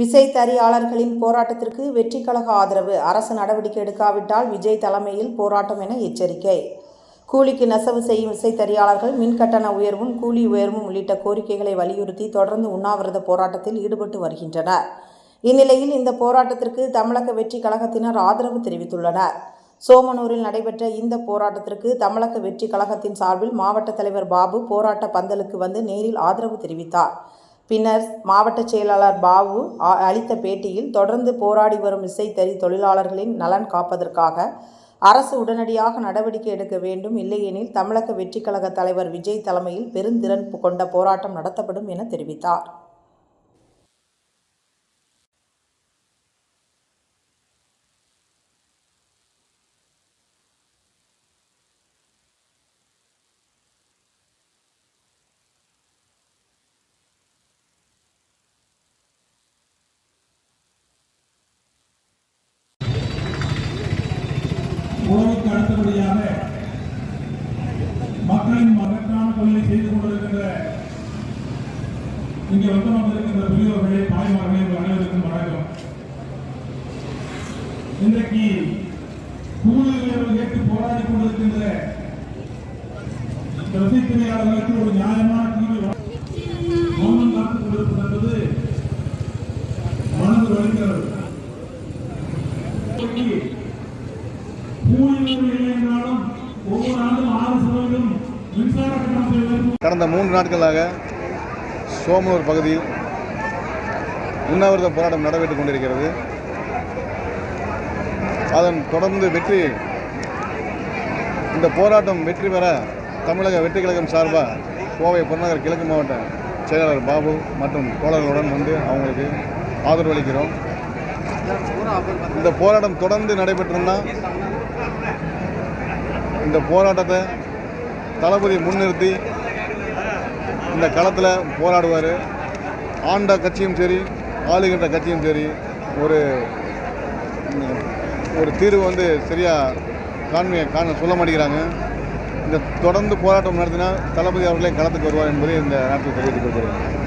விசைத்தறியாளர்களின் போராட்டத்திற்கு வெற்றி கழக ஆதரவு. அரசு நடவடிக்கை எடுக்காவிட்டால் விஜய் தலைமையில் போராட்டம் என எச்சரிக்கை. கூலிக்கு நெசவு செய்யும் விசைத்தறியாளர்கள் மின்கட்டண உயர்வும் கூலி உயர்வும் உள்ளிட்ட கோரிக்கைகளை வலியுறுத்தி தொடர்ந்து உண்ணாவிரத போராட்டத்தில் ஈடுபட்டு வருகின்றனர். இந்நிலையில் இந்த போராட்டத்திற்கு தமிழக வெற்றி கழகத்தினர் ஆதரவு தெரிவித்துள்ளனர். சோமனூரில் நடைபெற்ற இந்த போராட்டத்திற்கு தமிழக வெற்றி கழகத்தின் சார்பில் மாவட்ட தலைவர் பாபு போராட்ட பந்தலுக்கு வந்து நேரில் ஆதரவு தெரிவித்தார். பின்னர் மாவட்ட செயலாளர் பாபு அளித்த பேட்டியில் தொடர்ந்து போராடி வரும் இசைத்தறி தொழிலாளர்களின் நலன் காப்பதற்காக அரசு உடனடியாக நடவடிக்கை எடுக்க வேண்டும். இல்லையெனில் தமிழக வெற்றிக் கழக தலைவர் விஜய் தலைமையில் பெருந்திறன் கொண்ட போராட்டம் நடத்தப்படும் என தெரிவித்தார். உணவுக்கு அடுத்தபடியாக மக்களின் மகத்தான தொழிலை செய்து கொண்டிருக்கின்ற இங்கே வந்து வந்திருக்கின்ற பெரியோர்களே தாய்மார்களே உங்கள் அனைவருக்கும் வணக்கம். இன்றைக்கு கூலி கேட்டு போராடி கொண்டிருக்கின்ற இந்த ஒரு நியாயமான தீர்வு வழங்க- மௌனம் காத்துக் கொண்டிருப்பது என்பது மனது வருகிறது. கடந்த மூன்று நாட்களாக சோமனூர் பகுதியில் உண்ணாவிரத போராட்டம் நடைபெற்றுக் கொண்டிருக்கிறது. அதன் தொடர்ந்து வெற்றி இந்த போராட்டம் வெற்றி பெற தமிழக வெற்றி கழகம் சார்பாக கோவை புறநகர் கிழக்கு மாவட்ட செயலாளர் பாபு மற்றும் தோழர்களுடன் வந்து அவங்களுக்கு ஆதரவு அளிக்கிறோம். இந்த போராட்டம் தொடர்ந்து நடைபெற்றிருந்தால் இந்த போராட்டத்தை தளபதி முன்னிறுத்தி இந்த களத்தில் போராடுவார். ஆண்ட கட்சியும் சரி ஆளுகின்ற கட்சியும் சரி ஒரு ஒரு தீர்வு வந்து சரியாக காண்மையை காண சொல்ல மாட்டேங்கிறாங்க. இந்த தொடர்ந்து போராட்டம் நடத்தினா தளபதி அவர்களே களத்துக்கு வருவார் என்பதை இந்த நேரத்தில் தெரிவித்துக் கொள்கிறேன்.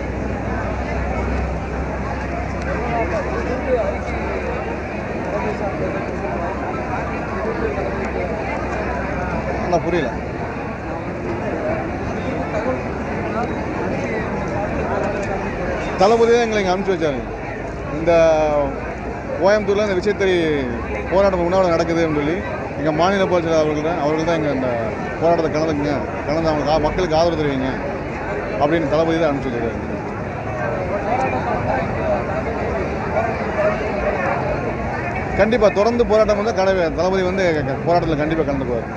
ஆனால் புரியல. தளபதி தான் எங்களை இங்கே அனுப்பிச்சி வச்சாரு. இந்த கோயம்புத்தூரில் இந்த விசைத்தறி போராட்டம் உணவு நடக்குதுன்னு சொல்லி எங்கள் மாநில பொருளாளர் அவர்கள் தான் அவர்கள் தான் எங்கள் இந்த போராட்டத்தை கலந்துக்குங்க. கலந்து அவங்க மக்களுக்கு ஆதரவு தெரிவிங்க. அப்படின்னு தளபதி தான் அனுப்பிச்சி வச்சிருக்காரு. கண்டிப்பாக தொடர்ந்து போராட்டம் வந்து கடை தளபதி வந்து போராட்டத்தில் கண்டிப்பாக கலந்துக்குவார்.